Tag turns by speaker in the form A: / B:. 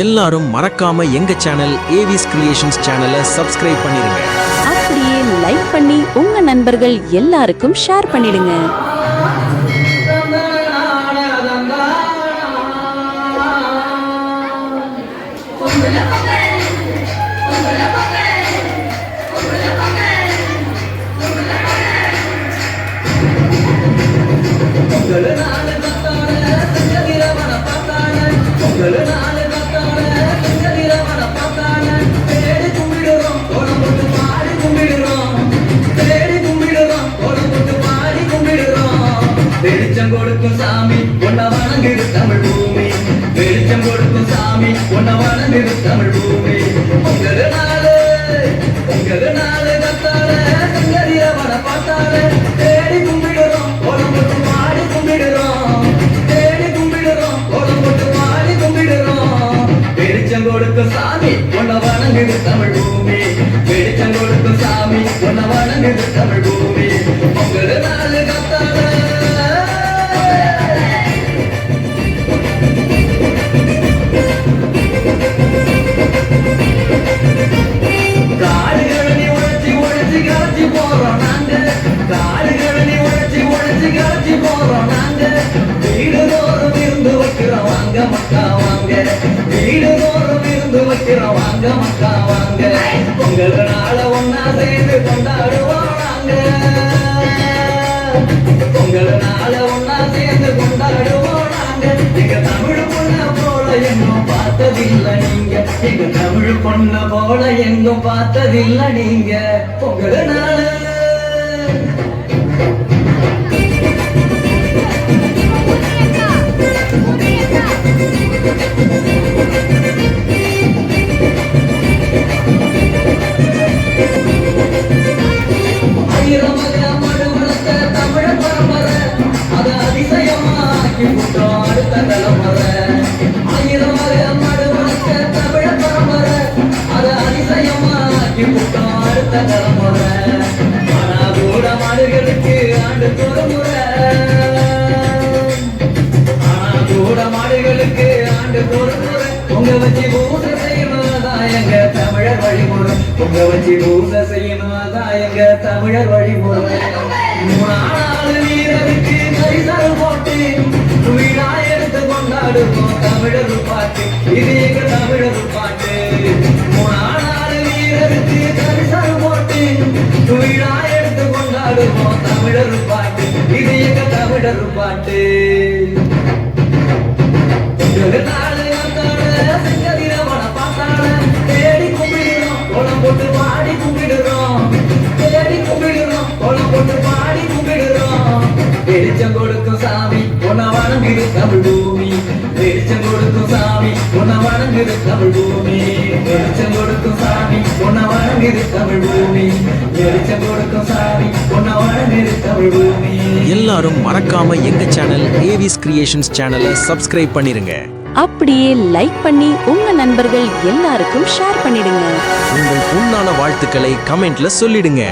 A: எல்லாரும் மறக்காம எங்க சேனல் ஏவிஸ் கிரியேஷன்ஸ் சேனலை சப்ஸ்கிரைப் பண்ணிருங்க.
B: அப்படியே லைக் பண்ணி உங்க நண்பர்கள் எல்லாருக்கும் ஷேர் பண்ணிடுங்க.
C: கொடுக்கும் சாமி உன்ன வணங்குது தமிழ் பூமி. வெளிச்சம் கொடுக்கும் சாமி உன்ன வணங்குது தமிழ் பூமி. உங்களது நாளு உங்களது நாளு கத்தால செங்கதிர வட பார்த்தால தேடி கும்பிடுறோம் கோலம் போட்டு பாடி கும்பிடுறோம். தேடி கும்பிடுறோம் கோலம் போட்டு பாடி கும்பிடுறோம். வெளிச்சம் கொடுக்கும் சாமி உன்ன வணங்குது தமிழ் பூமி. வெளிச்சம் கொடுக்கும் சாமி உன்ன வணங்குது தமிழ் பூமி போறோம் நாங்க. காடுகளை உழைச்சி உழைச்சி கரைச்சி போறோம் நாங்க. வீடு தோறும் இருந்து வைக்கிறோம் வாங்க மக்கா வாங்க. வீடு தோறும் இருந்து வைக்கிறோம் வாங்க மக்கா வாங்க. உங்கள் நாள ஒன்னா சேர்ந்து கொண்டாடுவோம் நாங்க. உங்கள் நாள ஒன்னா சேர்ந்து கொண்டாடுவோம் நாங்க. எங்க தமிழ் பொண்ண போல எங்கும் பார்த்ததில்லை. நீங்க எங்க தமிழ் பொண்ண போல எங்கும் பார்த்ததில்லை நீங்க. உங்கள் நாள. விட்டோம் அடுத்த ஆனா கூட மாடுகளுக்கு ஆண்டுக்கு ஒரு முறை ஆனா கூட மாடுகளுக்கு ஆண்டுக்கு ஒரு முறை உங்க வச்சு பூசை செய்யணும்தான் எங்க தமிழர் வழிமுறை உங்க வச்சு பூசை எங்க தமிழர் வழிமுறை மூணாவது வீரருக்கு கரிசல் போட்டு. எடுத்து கொண்டாடுவோம் தமிழர் பாட்டு இது எங்க தமிழர் பாட்டு. மூணாவது வீரருக்கு விழா எடுத்து கொண்டாடுவோம் தமிழர் பாட்டு. இது எங்க தமிழர் பாட்டு. தேடி கும்பிடுறோம், கோலம் போட்டு பாடி கும்பிடுறோம். தேடி கும்பிடுறோம், கோலம் போட்டு பாடி கும்பிடுறோம். வெளிச்சம் கொடுக்கும் சாமி உன வணங்குது தமிழ் பூமி. வெளிச்சம் கொடுக்கும் சாமி உன வணங்குது தமிழ் பூமி. வெளிச்சம் கொடுக்கும் சாமி உன்னை வணங்குது தமிழ் பூமி. வெளிச்சம் கொடுக்கும் சாமி உன்னை வணங்குது தமிழ் பூமி.
A: எல்லாரும் மறக்காம எங்க சேனல் ஏவிஸ் கிரியேஷன்ஸ் சேனலை சப்ஸ்கிரைப் பண்ணிருங்க.
B: அப்படியே லைக் பண்ணி உங்க நண்பர்கள் எல்லாருக்கும் ஷேர் பண்ணிடுங்க.
A: உங்கள் பொன்னான வாழ்த்துக்களை கமெண்ட்ல சொல்லிடுங்க.